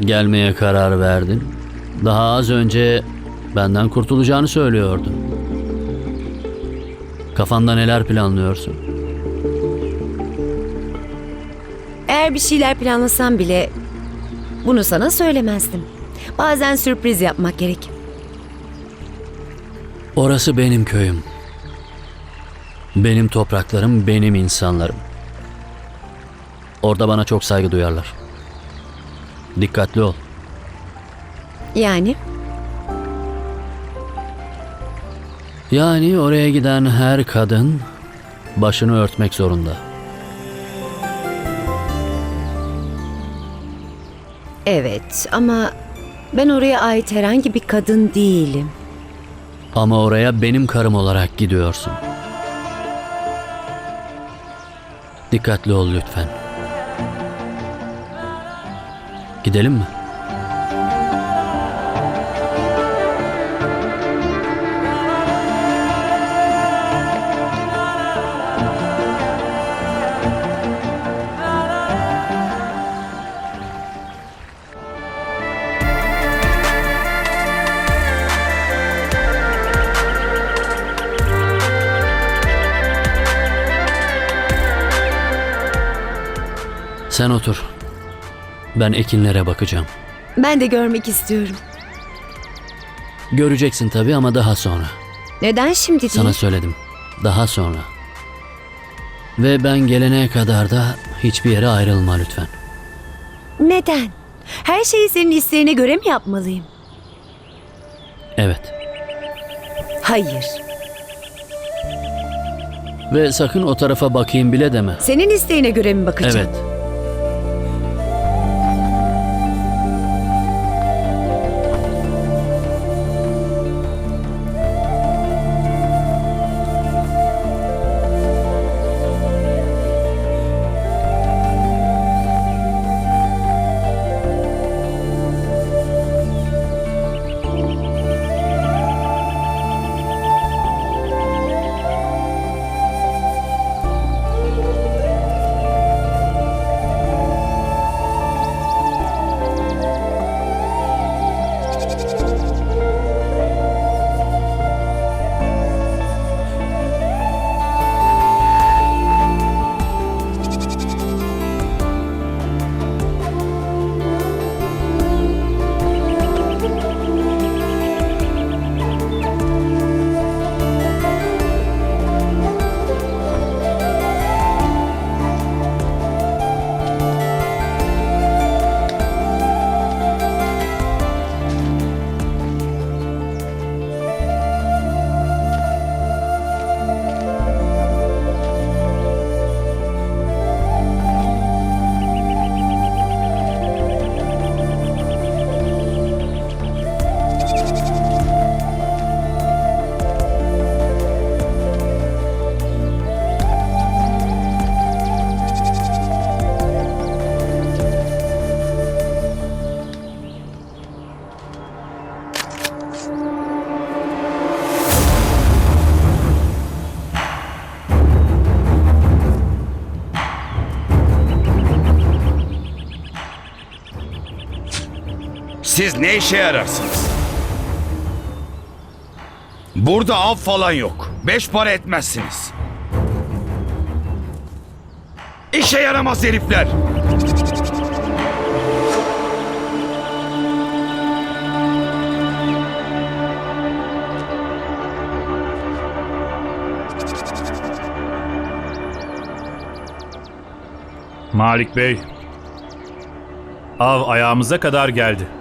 gelmeye karar verdin? Daha az önce benden kurtulacağını söylüyordun. Kafanda neler planlıyorsun? Eğer bir şeyler planlasam bile bunu sana söylemezdim. Bazen sürpriz yapmak gerek. Orası benim köyüm. Benim topraklarım, benim insanlarım. Orada bana çok saygı duyarlar. Dikkatli ol. Yani Yani oraya giden her kadın başını örtmek zorunda. evet ama ben oraya ait herhangi bir kadın değilim. Ama oraya benim karım olarak gidiyorsun. Dikkatli ol lütfen. Gidelim mi? Sen otur. Ben ekinlere bakacağım. Ben de görmek istiyorum. Göreceksin tabii ama daha sonra. Neden şimdi değil? Sana söyledim. Daha sonra. Ve ben gelene kadar da hiçbir yere ayrılma lütfen. Neden? Her şeyi senin isteğine göre mi yapmalıyım? Evet. Hayır. Ve sakın o tarafa bakayım bile deme. Senin isteğine göre mi bakacağım? Evet. Siz ne işe yararsınız? Burada av falan yok. Beş para etmezsiniz. İşe yaramaz herifler. Malik Bey, av ayağımıza kadar geldi.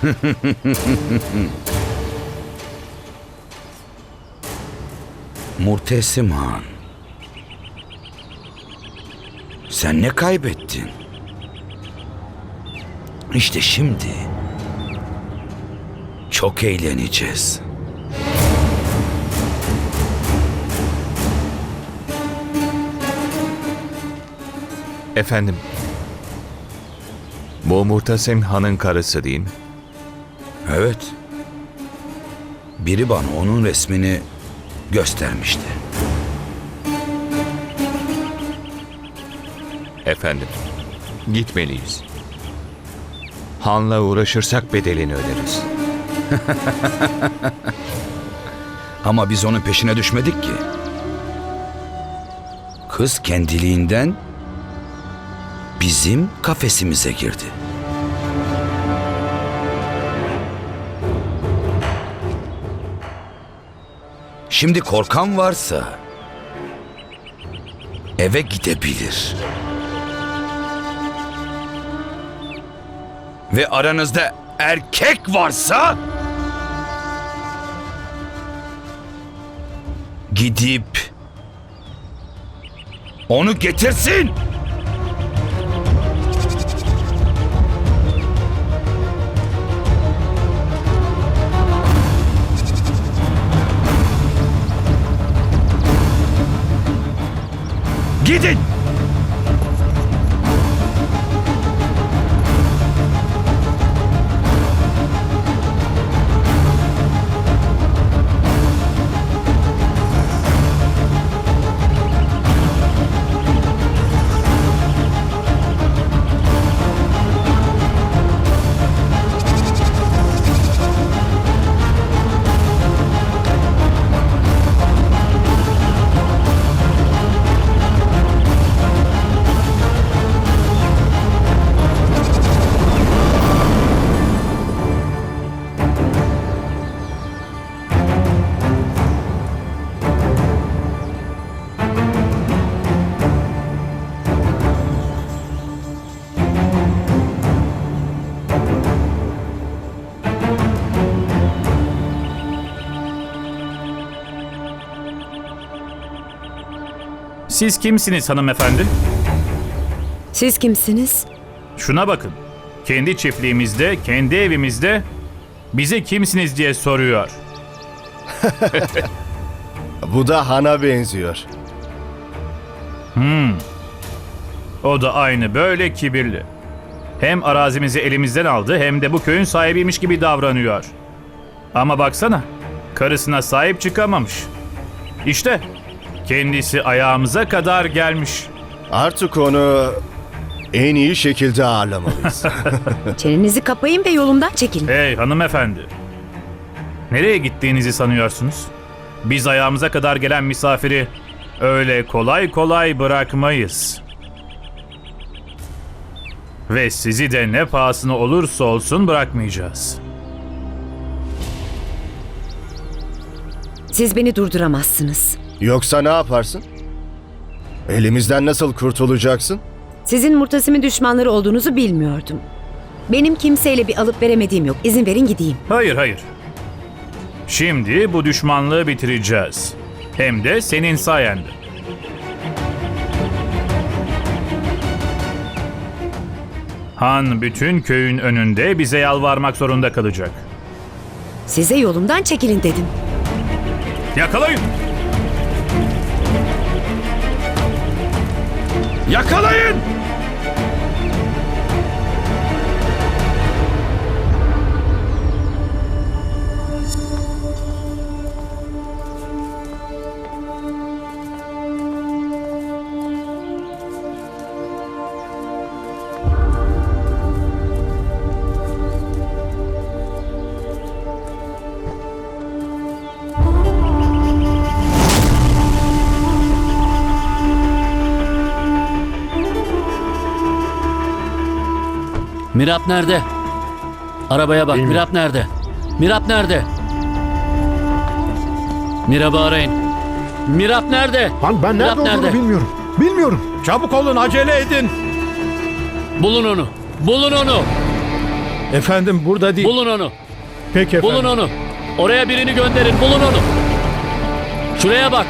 Murtesim Han. Sen ne kaybettin? İşte şimdi çok eğleneceğiz. Efendim. Bu Murtasim Han'ın karısı değil mi? Evet. Biri bana onun resmini göstermişti. Efendim, gitmeliyiz. Han'la uğraşırsak bedelini öderiz. Ama biz onun peşine düşmedik ki. Kız kendiliğinden bizim kafesimize girdi. Şimdi korkan varsa eve gidebilir. Ve aranızda erkek varsa gidip onu getirsin. 接近 Siz kimsiniz hanımefendi? Siz kimsiniz? Şuna bakın. Kendi çiftliğimizde, kendi evimizde bize kimsiniz diye soruyor. Bu da Han'a benziyor. O da aynı böyle kibirli. Hem arazimizi elimizden aldı hem de bu köyün sahibiymiş gibi davranıyor. Ama baksana, karısına sahip çıkamamış. İşte kendisi ayağımıza kadar gelmiş. Artık onu en iyi şekilde ağırlamalıyız. Çenenizi kapayın ve yolumdan çekilin. Hey hanımefendi. Nereye gittiğinizi sanıyorsunuz? Biz ayağımıza kadar gelen misafiri öyle kolay kolay bırakmayız. Ve sizi de ne pahasına olursa olsun bırakmayacağız. Siz beni durduramazsınız. Yoksa ne yaparsın? Elimizden nasıl kurtulacaksın? Sizin Murtasim'in düşmanları olduğunuzu bilmiyordum. Benim kimseyle bir alıp veremediğim yok. İzin verin gideyim. Hayır hayır. Şimdi bu düşmanlığı bitireceğiz. Hem de senin sayende. Han bütün köyün önünde bize yalvarmak zorunda kalacak. Size yolumdan çekilin dedim. Yakalayın! Yakalayın! Mirap nerede? Arabaya bak. Mirap nerede? Mirap nerede? Mirap'ı arayın. Mirap nerede? Lan ben nerede Mirap olduğunu bilmiyorum. Bilmiyorum. Çabuk olun acele edin. Bulun onu. Bulun onu. Efendim burada değil. Bulun onu. Peki efendim. Bulun onu. Oraya birini gönderin. Bulun onu. Şuraya bak.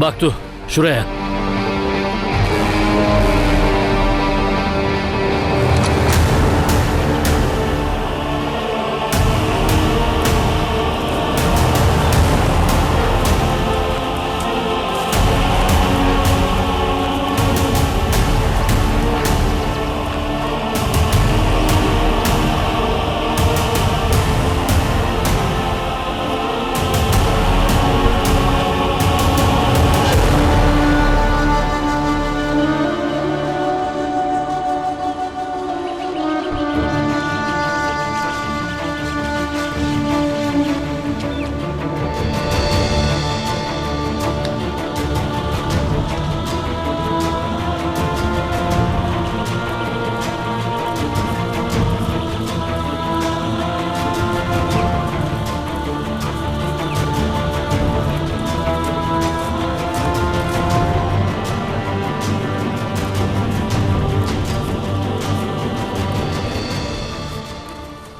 Bak tu. Şuraya.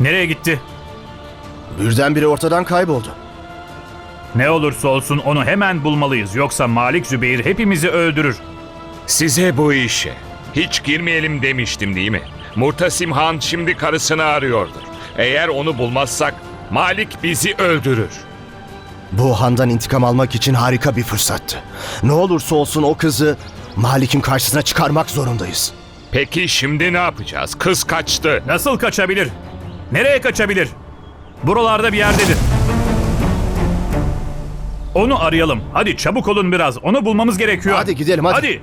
Nereye gitti? Birdenbire ortadan kayboldu. Ne olursa olsun onu hemen bulmalıyız. Yoksa Malik Zübeyir hepimizi öldürür. Size bu işe hiç girmeyelim demiştim değil mi? Murtasim Han şimdi karısını arıyordur. Eğer onu bulmazsak Malik bizi öldürür. Bu handan intikam almak için harika bir fırsattı. Ne olursa olsun o kızı Malik'in karşısına çıkarmak zorundayız. Peki şimdi ne yapacağız? Kız kaçtı. Nasıl kaçabilir? Nereye kaçabilir? Buralarda bir yerdedir. Onu arayalım. Hadi çabuk olun biraz. Onu bulmamız gerekiyor. Hadi gidelim, hadi. Hadi.